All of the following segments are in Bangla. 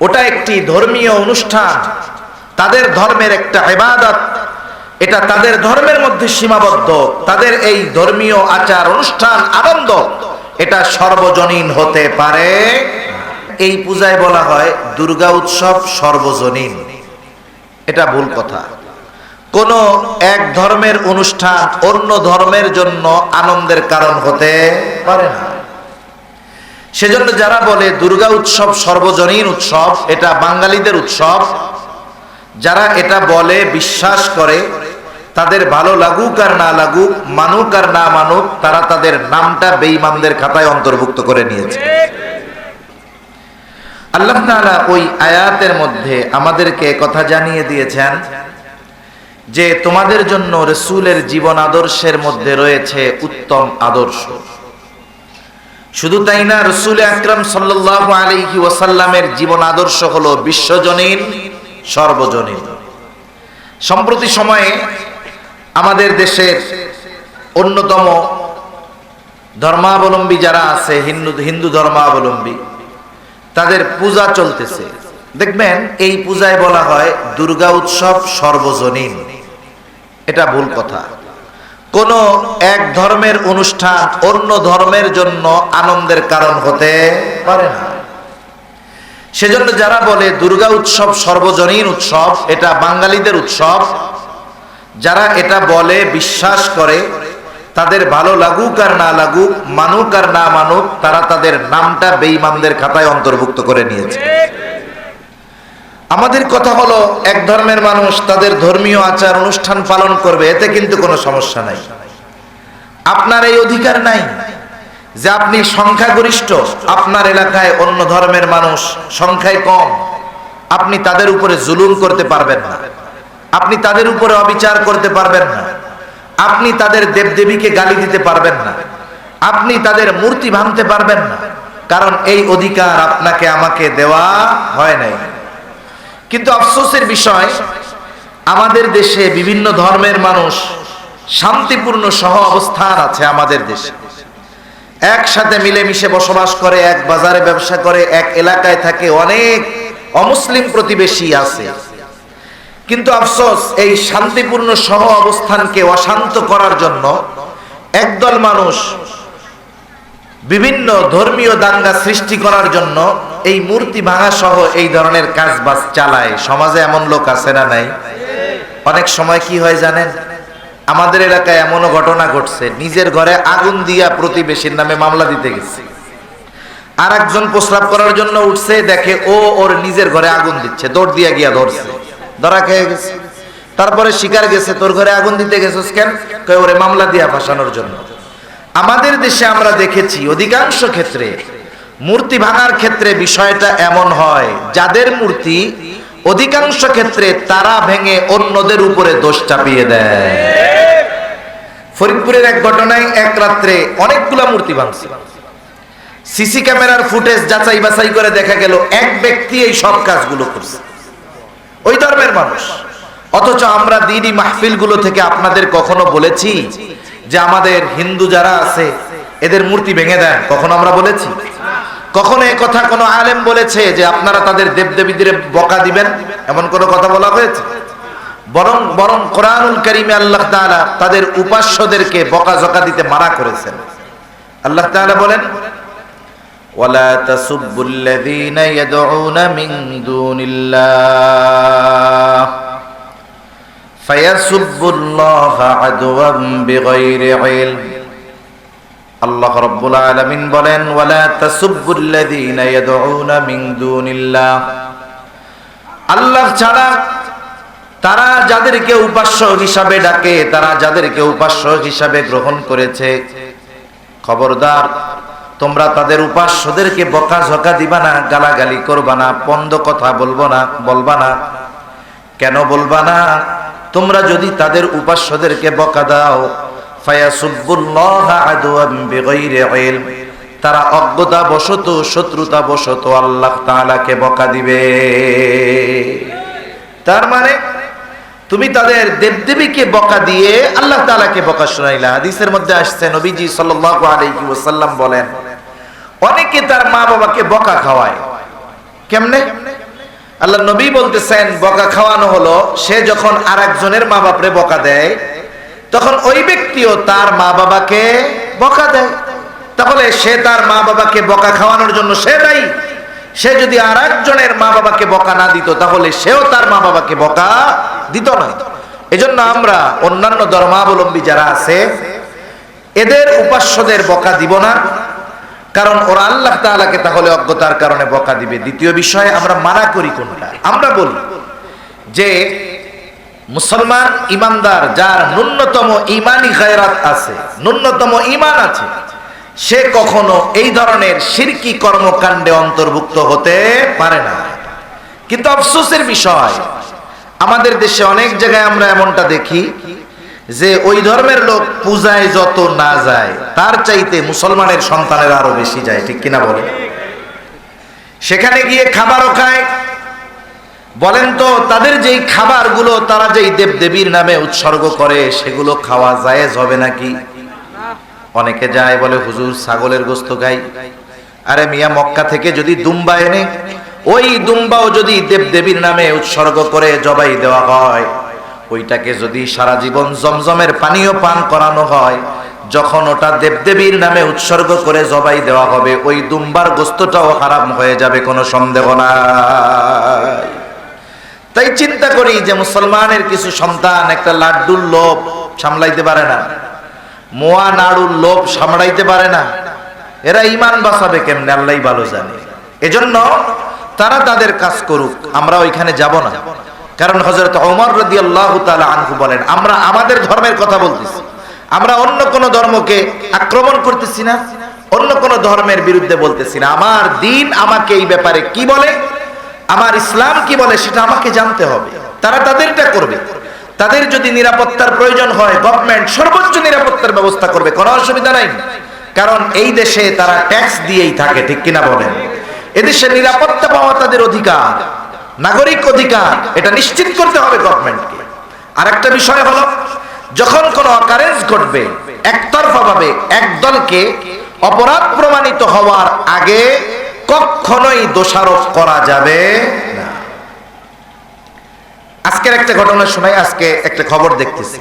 ওটা একটি ধর্মীয় অনুষ্ঠান। তাদের ধর্মের একটা ইবাদত। এটা তাদের ধর্মের মধ্যে সীমাবদ্ধ। তাদের এই ধর্মীয় আচার অনুষ্ঠান আনন্দ। এটা সর্বজনীন হতে পারে। এই পূজায় বলা হয় দুর্গা উৎসব সর্বজনীন। এটা ভুল কথা। কোন এক ধর্মের অনুষ্ঠান অন্য ধর্মের জন্য আনন্দের কারণ হতে পারে না। সেজন্য যারা বলে দুর্গা উৎসব সর্বজনীন উৎসব, এটা বাঙালিদের উৎসব, যারা এটা বলে, বিশ্বাস করে, তাদের ভালো লাগুক আর না লাগুক, মানুক আর না মানুক, তারা তাদের নামটা বেঈমানদের খাতায় অন্তর্ভুক্ত করে নিয়েছে। আল্লাহ তাআলা ওই আয়াতের মধ্যে আমাদেরকে কথা জানিয়ে দিয়েছেন যে, তোমাদের জন্য রসুলের জীবন আদর্শের মধ্যে রয়েছে উত্তম আদর্শ। শুধু তাই না, রসুল আকরাম আলাইহি ওয়াসাল্লামের জীবন আদর্শ হলো বিশ্বজনীন, সর্বজনীন। সম্প্রতি সময়ে আমাদের দেশের অন্যতম ধর্মাবলম্বী যারা আছে, হিন্দু হিন্দু ধর্মাবলম্বী, তাদের পূজা চলতেছে। দেখবেন, এই পূজায় বলা হয় দুর্গা উৎসব সর্বজনীন। এটা ভুল কথা। কোন এক ধর্মের অনুষ্ঠান অন্য ধর্মের জন্য আনন্দের কারণ হতে পারে না। সেজন্য যারা বলে দুর্গা উৎসব সর্বজনীন উৎসব, এটা বাঙালিদের উৎসব, যারা এটা বলে বিশ্বাস করে, তাদের ভালো লাগুক আর না লাগুক, মানুক আর না মানুক, তারা তাদের নামটা বেঈমানদের খাতায় অন্তর্ভুক্ত করে নিয়েছে। আমাদের কথা হলো, এক ধর্মের মানুষ তাদের ধর্মীয় আচার অনুষ্ঠান পালন করবে, এতে কিন্তু কোনো সমস্যা নাই। আপনার এই অধিকার নাই যে আপনি সংখ্যাগরিষ্ঠ। আপনার এলাকায় অন্য ধর্মের মানুষ সংখ্যায় কম। আপনি তাদের উপরে জুলুম করতে পারবেন না। আপনি তাদের উপরে অবিচার করতে পারবেন না। আপনি তাদের দেবদেবীকে গালি দিতে পারবেন না। আপনি তাদের মূর্তি ভাঙতে পারবেন না। কারণ এই অধিকার আপনাকে আমাকে দেওয়া হয় নাই। কিন্তু আফসোসের বিষয়, আমাদের দেশে বিভিন্ন ধর্মের মানুষ শান্তিপূর্ণ সহ অবস্থান আছে আমাদের দেশে। একসাথে মিলেমিশে বসবাস করে, এক বাজারে ব্যবসা করে, এক এলাকায় থাকে, অনেক অমুসলিম প্রতিবেশী আছে। কিন্তু আফসোস, এই শান্তিপূর্ণ সহ অবস্থানকে অশান্ত করার জন্য একদল মানুষ বিভিন্ন ধর্মীয় দাঙ্গা সৃষ্টি করার জন্য এই মূর্তি ভাঙা সহ এই ধরনের কাজ বাজ চালায়। সমাজে এমন লোক আছে না নাই? অনেক সময় কি হয় জানেন? আমাদের এলাকায় এমনও ঘটনা ঘটছে। নিজের ঘরে আগুন দিয়া প্রতিবেশীর নামে মামলা দিতে গেছে। আর একজন প্রস্রাব করার জন্য উঠছে, দেখে ও ওর নিজের ঘরে আগুন দিচ্ছে। দৌড় দিয়া গিয়া ধরছে। ধরা খেয়ে গেছে। তারপরে শিকার গেছে, তোর ঘরে আগুন দিতে গেছিস কেন? ওরে মামলা দিয়া ফাঁসানোর জন্য। আমাদের দেশে আমরা দেখেছি, অধিকাংশ ক্ষেত্রে মূর্তি ভাঙার ক্ষেত্রে বিষয়টা এমন হয়, যাদের মূর্তি অধিকাংশ ক্ষেত্রে তারা ভেঙে অন্যদের উপরে দোষ চাপিয়ে দেয়। ফরিদপুরের এক ঘটনায় এক রাত্রে অনেকগুলা মূর্তি ভাঙছে। সিসি ক্যামেরার ফুটেজ যাচাই বাছাই করে দেখা গেল এক ব্যক্তি এই সব কাজগুলো করছে। ওই ধর্মের মানুষ। অথচ আমরা দিনই মাহফিলগুলো থেকে আপনাদের কখনো বলেছি যে আমাদের হিন্দু যারা আছে, এদের মূর্তি ভেঙে দেন, কখনো আমরা বলেছি? কখনো এ কথা কোনো আলেম বলেছে যে আপনারা তাদের দেবদেবীদের বকা দিবেন এমন কোনো কথা বলা হয়েছে বরং বরং কোরআনুল করিমে আল্লাহ তাআলা তাদের উপাস্যদেরকে বকাঝকা দিতে মানা করেছেন আল্লাহ তাআলা বলেন ولا تسبوا الذين يدعون من دون الله فيسبوا الله عدوا بغير علم আল্লাহ রব্বুল আলামিন বলেন, ওয়ালা তাসুব্বুল্লাযীনা ইয়াদউনা মিন দুনিল্লাহ। আল্লাহ ছাড়া তারা যাদেরকে উপাস্য হিসাবে ডাকে, তারা যাদেরকে উপাস্য হিসাবে গ্রহণ করেছে। খবরদার, তোমরা তাদের উপাস্যদেরকে বকাঝকা দিবা না, গালাগালি করবা না পন্দ কথা বলব না, বলবা না। কেন বলবা না? তোমরা যদি তাদের উপাস্যদেরকে বকা দাও তারা অজ্ঞতা বশত শত্রুতা বশত আল্লাহ তাআলাকে বকা দিবে। তার মানে তুমি তাদের দেবদেবীকে বকা দিয়ে আল্লাহ তাআলাকে বকা শোনাইলা। হাদিসের মধ্যে আসছে, নবীজি সাল্লাল্লাহু আলাইহি বলেন, অনেকে তার মা বাবাকে বকা খাওয়ায়। কেমনে? আল্লাহ নবী বলতেছেন, বকা খাওয়ানো হলো, সে যখন আর একজনের মা বাপরে বকা দেয় তখন ওই ব্যক্তিও তার মা বাবাকে বকা দেয়। তাহলে সে তার মা বাবাকে বকা খাওয়ানোর জন্য সে দায়ী। সে যদি আর একজনের মা বাবাকে বকা না দিত, তাহলে সেও তার মা বাবাকে বকা দিত না। এজন্য আমরা অন্যান্য ধর্মাবলম্বী যারা আছে, এদের উপাস্যদের বকা দিব না, কারণ ওরা আল্লাহ তাআলাকে তাহলে অজ্ঞতার কারণে বকা দিবে। দ্বিতীয় বিষয়ে, আমরা মানা করি কোনটা? আমরা বলি যে মুসলমান ইমানদার, যার ন্যূনতম ইমানি গায়রাত আছে, ন্যূনতম ইমান আছে, সে কখনো এই ধরনের শিরকি কর্মকাণ্ডে অন্তর্ভুক্ত হতে পারে না। কিন্তু আফসোসের বিষয়, আমাদের দেশে অনেক জায়গায় আমরা এমনটা দেখি যে ওই ধর্মের লোক পূজায় যত না যায়, তার চাইতে মুসলমানের সন্তানের আরও বেশি যায়, ঠিক কিনা বলে সেখানে গিয়ে খাবারও খায় বলেন তো, তাদের যেই খাবারগুলো, তারা যেই দেব দেবীর নামে উৎসর্গ করে, সেগুলো খাওয়া জায়েজ হবে নাকি? অনেকে যায় বলে, হুজুর, ছাগলের গোস্ত খাই। আরে মিয়া, মক্কা থেকে যদি দুম্বা এনে, ওই দুম্বাও যদি দেব দেবীর নামে উৎসর্গ করে জবাই দেওয়া হয়, ওইটাকে যদি সারা জীবন জমজমের পানীয় পান করানো হয়, যখন ওটা দেবদেবীর নামে উৎসর্গ করে জবাই দেওয়া হবে, ওই দুম্বার গোস্তটাও হারাম হয়ে যাবে, কোনো সন্দেহ নাই। তাই চিন্তা করি যে মুসলমানের কিছু সন্তান একটা লাড্ডুর লোভ সামলাইতে পারে না, মোয়া নাড়ুর লোভ সামলাইতে পারে না, এরা ইমান বাঁচাবে কেমনে আল্লাহ ভালো জানে। এজন্য তারা তাদের কাজ করুক, আমরা ওইখানে যাব না। কারণ হজরত ওমর রদি আল্লাহ আনহু বলেন, আমরা আমাদের ধর্মের কথা বলতেছি, আমরা অন্য কোন ধর্মকে আক্রমণ করতেছি না, অন্য কোন ধর্মের বিরুদ্ধে বলতেছি না। আমার দিন আমাকে এই ব্যাপারে কি বলে আমার ইসলাম কি বলে সেটা আমাকে জানতে হবে। তারা তাদেরটা করবে। তাদের যদি নিরাপত্তার প্রয়োজন হয় গভর্নমেন্ট সর্বোচ্চ নিরাপত্তার ব্যবস্থা করবে, কোনো অসুবিধা নাই। কারণ এই দেশে তারা ট্যাক্স দিয়েই থাকে, ঠিক কিনা বলেন? এদেশে নিরাপত্তা পাওয়া তাদের অধিকার, নাগরিক অধিকার, এটা নিশ্চিত করতে হবে গভর্নমেন্টকে আর একটা বিষয় হলো, যখন কোনো অকারেন্স ঘটবে একতরফা ভাবে এক দলকে অপরাধ প্রমাণিত হওয়ার আগে কখনোই দোষারোপ করা যাবে না। আজকের একটা ঘটনা শোনাই, আজকে একটা খবর দেখতেছি।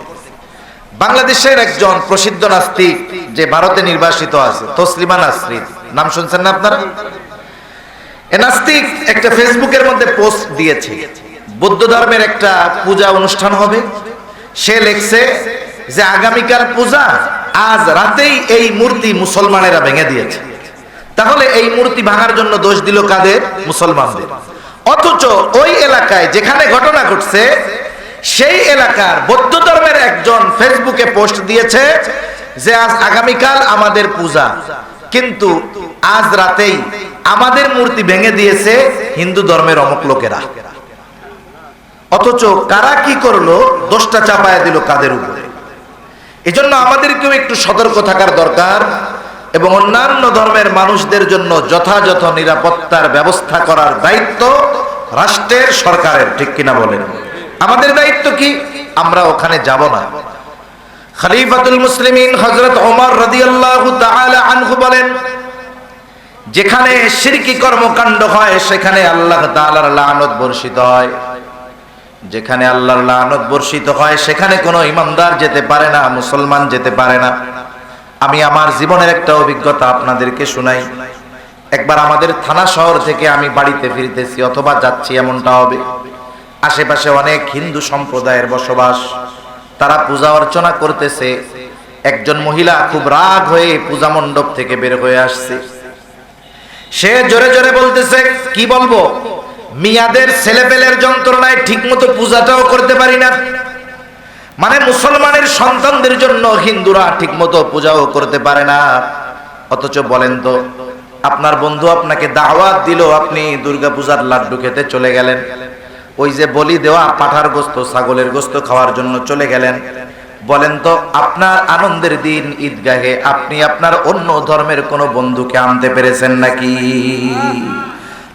বাংলাদেশের একজন প্রসিদ্ধ নাস্তিক যে ভারতে নির্বাসিত আছে, তসলিমা নাসরিন। নাম শুনছেন না আপনারা? এ নাস্তিক একটা ফেসবুকের মধ্যে পোস্ট দিয়েছে। বৌদ্ধ ধর্মের একটা পূজা অনুষ্ঠান হবে। সে লেখছে যে আগামীকাল পূজা আজ রাতেই এই মূর্তি মুসলমানেরা ভেঙে দিয়েছে। তাহলে এই মূর্তি ভাঙার জন্য দোষ দিল কাদের? মুসলমানদের। অথচ ওই এলাকায় যেখানে ঘটনা ঘটছে, সেই এলাকার বৌদ্ধ ধর্মের একজন ফেসবুকে পোস্ট দিয়েছে যে, আজ আগামীকাল আমাদের পূজা। কিন্তু আজ রাতেই আমাদের মূর্তি ভেঙে দিয়েছে হিন্দু ধর্মের অমুক লোকেরা। অথচ কারা কি করল? দোষটা চাপায় দিল কাদের উপরে। এজন্য আমাদেরকেও একটু সতর্ক থাকার দরকার। এবং অন্যান্য ধর্মের মানুষদের জন্য যথাযথ নিরাপত্তার ব্যবস্থা করার দায়িত্ব রাষ্ট্রের সরকারের, ঠিক কিনা বলেন? আমাদের দায়িত্ব কি? আমরা ওখানে যাব না। খলিফাতুল মুসলিমিন হজরত ওমর রাদিয়াল্লাহু আনহু বলেন, যেখানে শিরকি কর্মকাণ্ড হয়, সেখানে আল্লাহ তাআলার বর্ষিত হয়। যেখানে আল্লাহর লানত বর্ষিত হয়, সেখানে কোনো ইমানদার যেতে পারে না, মুসলমান যেতে পারে না। আমি আমার জীবনের একটা অভিজ্ঞতা আপনাদেরকে শুনাই। একবার আমাদের থানা শহর থেকে আমি বাড়িতে ফিরতেছি অথবা যাচ্ছি এমনটা হবে। আশেপাশে অনেক হিন্দু সম্প্রদায়ের বসবাস। তারা পূজা অর্চনা করতেছে। একজন মহিলা খুব রাগ হয়ে পূজা মণ্ডপ থেকে বের হয়ে আসছে। সে জোরে জোরে বলতেছে, কি বলব? মিয়াদের ছেলেপেলের যন্ত্রণায় ঠিকমতো পূজাটাও করতে পারি না। মানে মুসলমানের সন্তানদের জন্য হিন্দুরা ঠিকমতো পূজাও করতে পারে না। অথচ বলেন তো, আপনার বন্ধু আপনাকে দাওয়াত দিল, আপনি দুর্গা পূজার লাড্ডু খেতে চলে গেলেন। ওই যে বলি দেওয়া, পাঠার গোস্ত, ছাগলের গোস্ত খাওয়ার জন্য চলে গেলেন। বলেন তো, আপনার আনন্দের দিন ঈদগাহে, আপনি আপনার অন্য ধর্মের কোন বন্ধুকে আনতে পেরেছেন নাকি?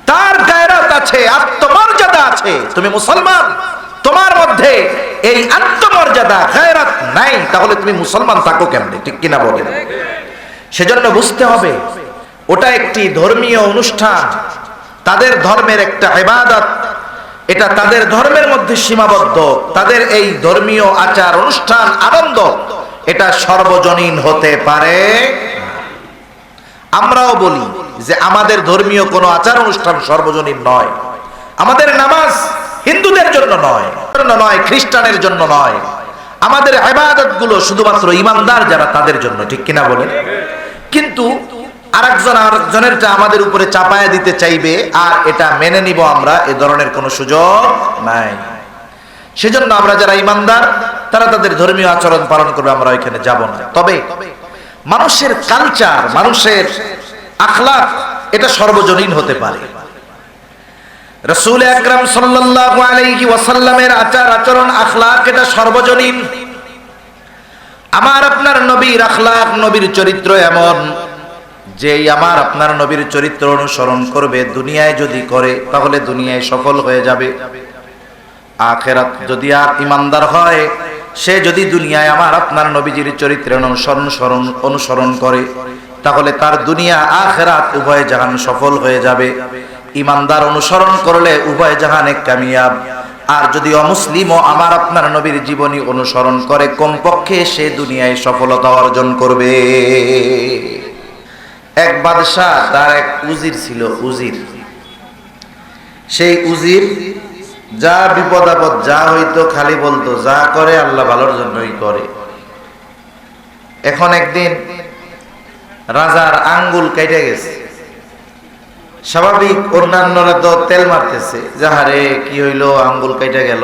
তার গায়রাত আছে আত্মমর্যাদা আছে। তুমি মুসলমান। তোমার মধ্যে এই আত্মমর্যাদা গায়রাত নাই, তাহলে তুমি মুসলমান থাকো কেমনে? ঠিক কিনা বলেন? সেজন্য বুঝতে হবে, ওটা একটি ধর্মীয় অনুষ্ঠান, তাদের ধর্মের একটা ইবাদত, এটা তাদের ধর্মের মধ্যে সীমাবদ্ধ, তাদের এই ধর্মীয় আচার অনুষ্ঠান আনন্দ, এটা সর্বজনীন হতে পারে আমরাও বলি যে আমাদের ধর্মীয় কোনো আচার অনুষ্ঠান সর্বজনীন নয়। আমাদের নামাজ হিন্দুদের জন্য নয় নয়, খ্রিস্টানের জন্য নয়। আমাদের আবাদতগুলো শুধুমাত্র ইমানদার যারা তাদের জন্য, ঠিক কিনা বলেন? কিন্তু আরেকজন আরেকজনেরটা আমাদের উপরে চাপায়া দিতে চাইবে, আর এটা মেনে নিব আমরা, এ ধরনের কোনো সুযোগ নাই। সেজন্য আমরা যারা ইমানদার, তারা তাদের ধর্মীয় আচরণ পালন করবে, আমরা ওইখানে যাব না। তবে মানুষের কালচার মানুষের আখলাক এটা সর্বজনীন হতে পারে। রসুল আকরাম আলাইহি ওয়াসাল্লামের আচার আচরণ, আখলাক এটা সর্বজনীন। আমার আপনার নবীর আখলাক, নবীর চরিত্র এমন যে আমার আপনার নবীর চরিত্র অনুসরণ করবে, দুনিয়ায় যদি করে, তাহলে দুনিয়ায় সফল হয়ে যাবে। আখেরাত যদি আর ইমানদার হয়, সে যদি দুনিয়ায় আমার আপনার নবীজির চরিত্রে অনুসরণ স্মরণ অনুসরণ করে, তাহলে তার দুনিয়া, আখেরাত উভয় জাহান সফল হয়ে যাবে। ইমানদার অনুসরণ করলে উভয় জাহানে কামিয়াব। আর যদি অমুসলিমও আমার আপনার নবীর জীবনী অনুসরণ করে, কমপক্ষে সে দুনিয়ায় সফলতা অর্জন করবে। এক বাদশাহ, তার এক উজির ছিল, উজির। সেই উজির, যা বিপদ আপদ, যা হইতো খালি বলতো, যা করে আল্লাহ ভালোর জন্যই করে। এখন একদিন রাজার আঙ্গুল কেটে গেছে। স্বাভাবিক অন্যান্যরা তো তেল মারতেছে যাহারে কি হইল, আঙ্গুল কেটে গেল।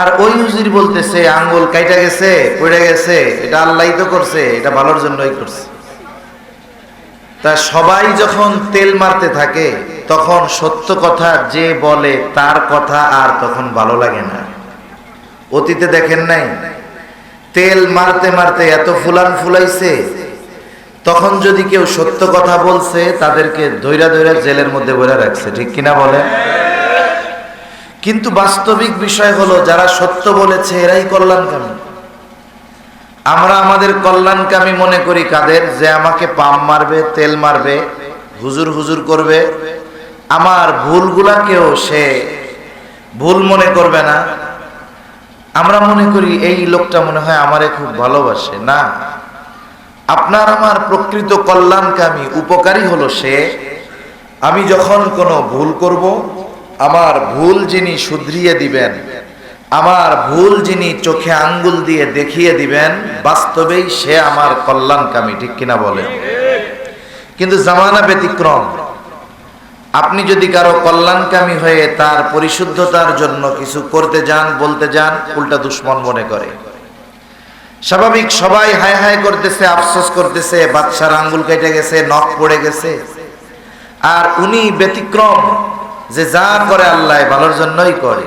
আর ওই উজির বলতেছে, আঙ্গুল কাইটা গেছে পড়ে গেছে, এটা আল্লাহ তো করছে, এটা ভালোর জন্যই করছে। তা সবাই যখন তেল মারতে থাকে, তখন সত্য কথা যে বলে তার কথা আর তখন ভালো লাগে না। অতীতে দেখেন নাই? তেল মারতে মারতে এত ফুলান ফুলাইছে তখন যদি কেউ সত্য কথা বলছে, তাদেরকে ধৈরা ধৈরা জেলের মধ্যে বলে রাখছে। ঠিক কিনা বলে কিন্তু বাস্তবিক বিষয় হলো, যারা সত্য বলেছে, এরাই কল্যাণকামী। আমরা আমাদের কল্যাণকামী মনে করি কাদের? যে আমাকে পাম মারবে, তেল মারবে, হুজুর হুজুর করবে। আমার ভুলগুলাকেও সে ভুল মনে করবে না। আমরা মনে করি, এই লোকটা মনে হয় আমারে খুব ভালোবাসে। না। আপনার আমার প্রকৃত কল্যাণকামী উপকারী হলো সে, আমি যখন কোনো ভুল করব, আমার ভুল যিনি শুধরিয়ে দিবেন, আমার ভুল যিনি চোখে আঙ্গুল দিয়ে দেখিয়ে দিবেন, বাস্তবেই সে আমার কল্যাণকামী ঠিক কিনা বলে কিন্তু জামানা ব্যতিক্রম। আপনি যদি কারও কল্যাণকামী হয়ে তার পরিশুদ্ধতার জন্য কিছু করতে যান, বলতে যান, উল্টা দুশ্মন মনে করে। স্বাভাবিক সবাই হায় হায় করতেছে, আফসোস করতেছে, বাচ্চার আঙ্গুল কেটে গেছে, নখ পড়ে গেছে। আর উনি ব্যতিক্রম, যে যা করে আল্লাহ ভালোর জন্যই করে।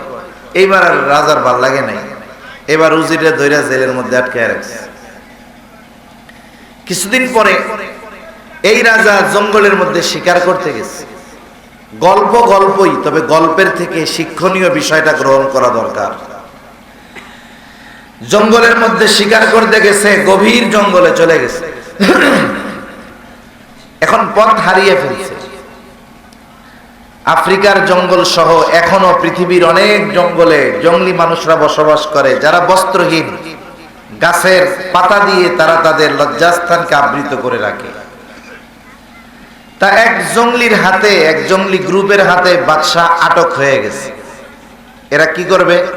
এইবার আর রাজার ভালো লাগে নাই। এবার উজিরে ধৈরা জেলের মধ্যে আটকে রাখছে। কিছুদিন পরে এই রাজা জঙ্গলের মধ্যে শিকার করতে গেছে। গল্প গল্পই, তবে গল্পের থেকে শিক্ষণীয় বিষয়টা গ্রহণ করা দরকার। জঙ্গলের মধ্যে শিকার করতে গেছে, গভীর জঙ্গলে চলে গেছে। এখন পথ হারিয়ে ফেলছে। আফ্রিকার জঙ্গল সহ এখনও পৃথিবীর অনেক জঙ্গলে জঙ্গলি মানুষরা বসবাস করে, যারা বস্ত্রহীন, গাছের পাতা দিয়ে তারা তাদের লজ্জাস্থানকে আবৃত করে রাখে। তা এক জঙ্গলির হাতে, এক জঙ্গলি গ্রুপের হাতে বাদশাহ আটক হয়ে গেছে। এরা কি করবে?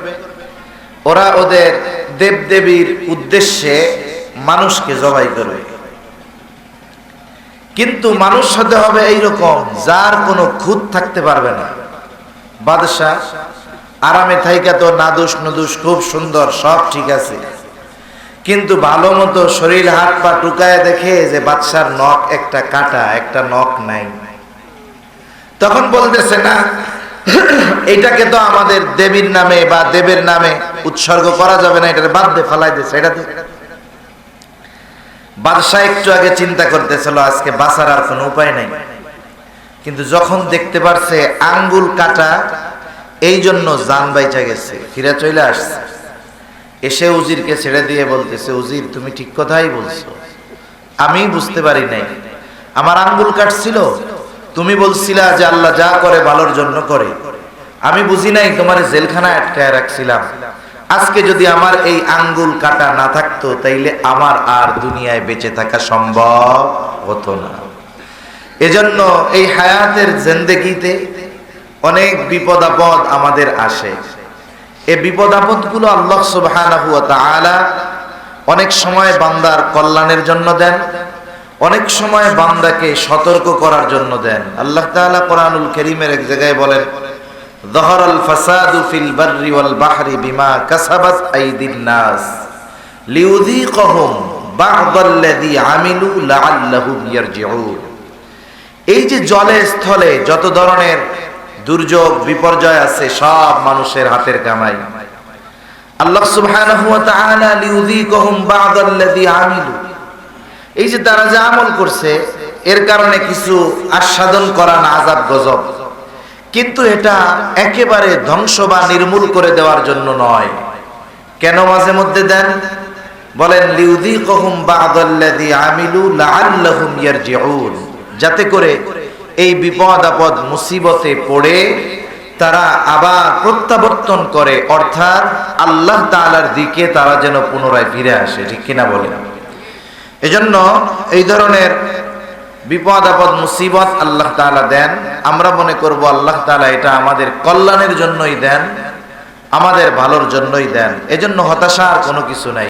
ওরা ওদের দেবদেবীর উদ্দেশ্যে মানুষকে জবাই করবে কিন্তু মানুষ হতে হবে এইরকম, যার কোনো খুঁত থাকতে পারবে না। বাদশাহ, আরামে থাইকা তো নাদুস নদুস খুব সুন্দর, সব ঠিক আছে। কিন্তু ভালো মতো শরীর, হাত পা টুকায় দেখে যে বাদশার নখ একটা কাটা, একটা নখ নাই। তখন বলতেছে, না, এটাকে তো আমাদের দেবীর নামে বা দেবের নামে উৎসর্গ করা যাবে না এটা বাদ দিয়ে ফেলাই দিচ্ছে এটা বাদশাহ একটু আগে চিন্তা করতেছিল, আজকে বাঁচার আর কোনো উপায় নাই। কিন্তু যখন দেখতে পারছে আঙ্গুল কাটা, এই জন্য জান বাইচা গেছে, ফিরে চলে আসছে। এসে উজিরকে ছেড়ে দিয়ে বলতেছে, উজির, তুমি ঠিক কথাই বলছো। আমি বুঝতে পারি নাই। আমার আঙ্গুল কাটছিল। তুমি বলছিলা যে আল্লাহ যা করে ভালোর জন্য করে। আমি বুঝি নাই তোমার জেলখানা আটকায় রাখছিলাম। আজকে যদি আমার এই আঙ্গুল কাটা না থাকতো, তাইলে আমার আর দুনিয়ায় বেঁচে থাকা সম্ভব হতো না। এজন্য এই হায়াতের জেন্দেগিতে অনেক বিপদ আপদ আমাদের আসে। এই বিপদ আপদগুলো আল্লাহ তাআলা অনেক সময় বান্দার কল্যাণের জন্য দেন, অনেক সময় বান্দাকে সতর্ক করার জন্য দেন। আল্লাহ তাআলা কোরআনুল কারীমের এক জায়গায় বলেন যহরাল ফাসাদু ফিল বাররি ওয়াল বাহরি বিমা কাসাবাত আইদিন নাস। লিউযীকাহুম বা'দাল্লাযী আমিলু লাআল্লাহুম ইয়ারজিউন। এই যে জলে স্থলে যত ধরনের দুর্যোগ, বিপর্যয় আছে, সব মানুষের হাতের কামাই। আল্লাহ সুবহানাহু ওয়া তাআলা লিউযীকাহুম বা'দাল্লাযী আমিলু। এই যে তারা যে আমল করছে, এর কারণে কিছু আস্বাদন করা না আযাব গজব। কিন্তু এটা একেবারে ধ্বংস বা নির্মূল করে দেওয়ার জন্য নয়। কেন মাঝে মধ্যে দেন? বলেন, লিউযীকাহুম বা'দাল্লাযী আমিলু লাআল্লাহুম ইয়ারজিউন। যাতে করে এই বিপদ, আপদ, মুসিবতে পড়ে তারা আবার প্রত্যাবর্তন করে, অর্থাৎ আল্লাহ তাআলার দিকে তারা যেন পুনরায় ফিরে আসে। ঠিক কিনা বলে এজন্য এই ধরনের বিপদ, আপদ, মুসিবত আল্লাহ তালা দেন। আমরা মনে করব আল্লাহ তালা এটা আমাদের কল্যাণের জন্যই দেন, আমাদের ভালোর জন্যই দেন। এজন্য হতাশার কোনো কিছু নাই।